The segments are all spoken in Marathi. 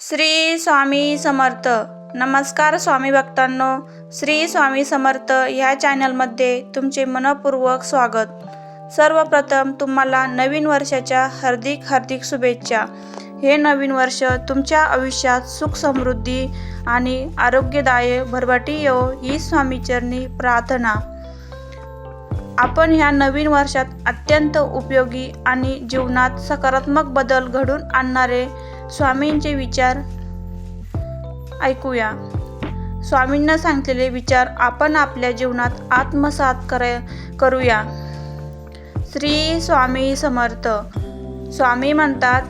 श्री स्वामी समर्थ. नमस्कार स्वामी भक्तांनो. श्री स्वामी समर्थ ह्या चॅनलमध्ये तुमचे मनपूर्वक स्वागत. सर्वप्रथम तुम्हाला नवीन वर्षाच्या हार्दिक हार्दिक शुभेच्छा. हे नवीन वर्ष तुमच्या आयुष्यात सुख समृद्धी आणि आरोग्यदायक भरभटी येवो ही स्वामीचरणी प्रार्थना. आपण ह्या नवीन वर्षात अत्यंत उपयोगी आणि जीवनात सकारात्मक बदल घडून आणणारे स्वामींचे विचार ऐकूया. स्वामींना सांगितलेले विचार आपण आपल्या जीवनात आत्मसात कर करूया. श्री स्वामी समर्थ. स्वामी म्हणतात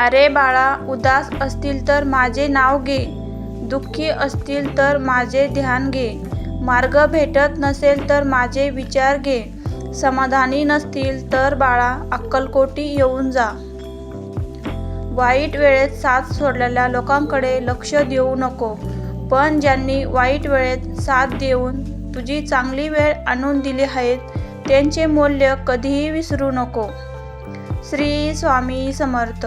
अरे बाळा उदास असतील तर माझे नाव घे. दुःखी असतील तर माझे ध्यान घे. मार्ग भेटत नसेल तर माझे विचार घे. समाधानी नसतील तर बाळा अक्कलकोटी येऊन जा. वाईट वेळेत साथ सोडलेल्या लोकांकडे लक्ष देऊ नको. पण ज्यांनी वाईट वेळेत साथ देऊन तुझी चांगली वेळ आणून दिली आहेत त्यांचे मूल्य कधीही विसरू नको. श्री स्वामी समर्थ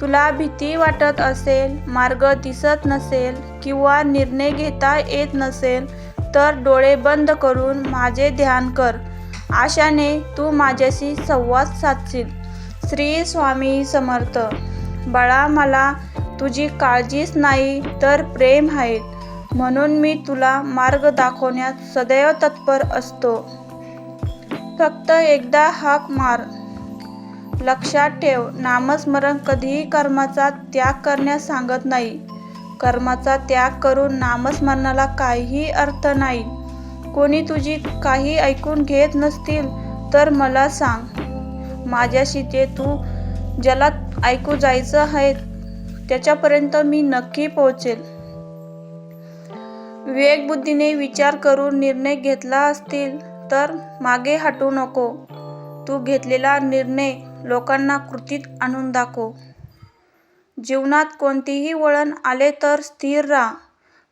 तुला भीती वाटत असेल मार्ग दिसत नसेल किंवा निर्णय घेता येत नसेल तर डोळे बंद करून माझे ध्यान कर. आशाने तू माझ्याशी संवाद साधशील. श्री स्वामी समर्थ बाळा मला तुझी काळजीच नाही तर प्रेम आहे. म्हणून मी तुला मार्ग दाखवण्यात सदैव तत्पर असतो. फक्त एकदा हाक मार. लक्षात ठेव नामस्मरण कधीही कर्माचा त्याग करण्यास सांगत नाही. कर्माचा त्याग करून नामस्मरणाला काहीही अर्थ नाही. कोणी तुझी काही ऐकून घेत नसतील तर मला सांग. माझ्याशी ते तू ज्याला ऐकू जायचं आहे. त्याच्यापर्यंत मी नक्की पोहोचेल. विवेकबुद्धीने विचार करून निर्णय घेतला असतील तर मागे हटू नको. तू घेतलेला निर्णय लोकांना कृतीत आणून दाखव. जीवनात कोणतेही वळण आले तर स्थिर राहा.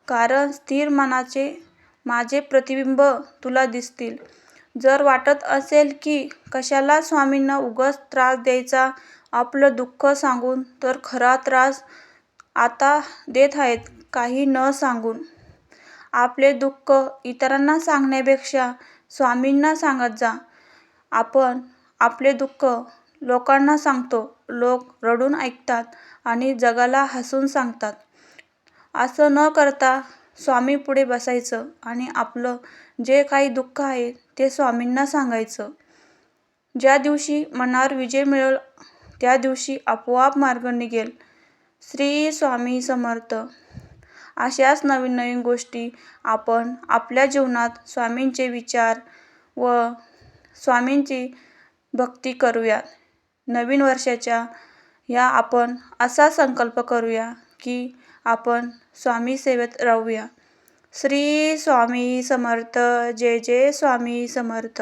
कारण स्थिर मनाचे माझे प्रतिबिंब तुला दिसतील. जर वाटत असेल की कशाला स्वामींना उगाच त्रास द्यायचा आपलं दुःख सांगून तर खरा त्रास आता देत आहेत काही न सांगून. आपले दुःख इतरांना सांगण्यापेक्षा स्वामींना सांगत जा. आपण आपले दुःख लोकांना सांगतो. लोक रडून ऐकतात आणि जगाला हसून सांगतात. असं न करता स्वामी पुढे बसायचं आणि आपलं जे काही दुःख आहे ते स्वामींना सांगायचं. ज्या दिवशी मनावर विजय मिळेल त्या दिवशी आपोआप मार्ग निघेल. श्री स्वामी समर्थ. अशाच नवीन नवीन गोष्टी आपण आपल्या जीवनात स्वामींचे विचार व स्वामींची भक्ती करूया नवीन वर्षाच्या या आपण असा संकल्प करूया की आपण स्वामी सेवेत राहूया. श्री स्वामी समर्थ. जय जय स्वामी समर्थ.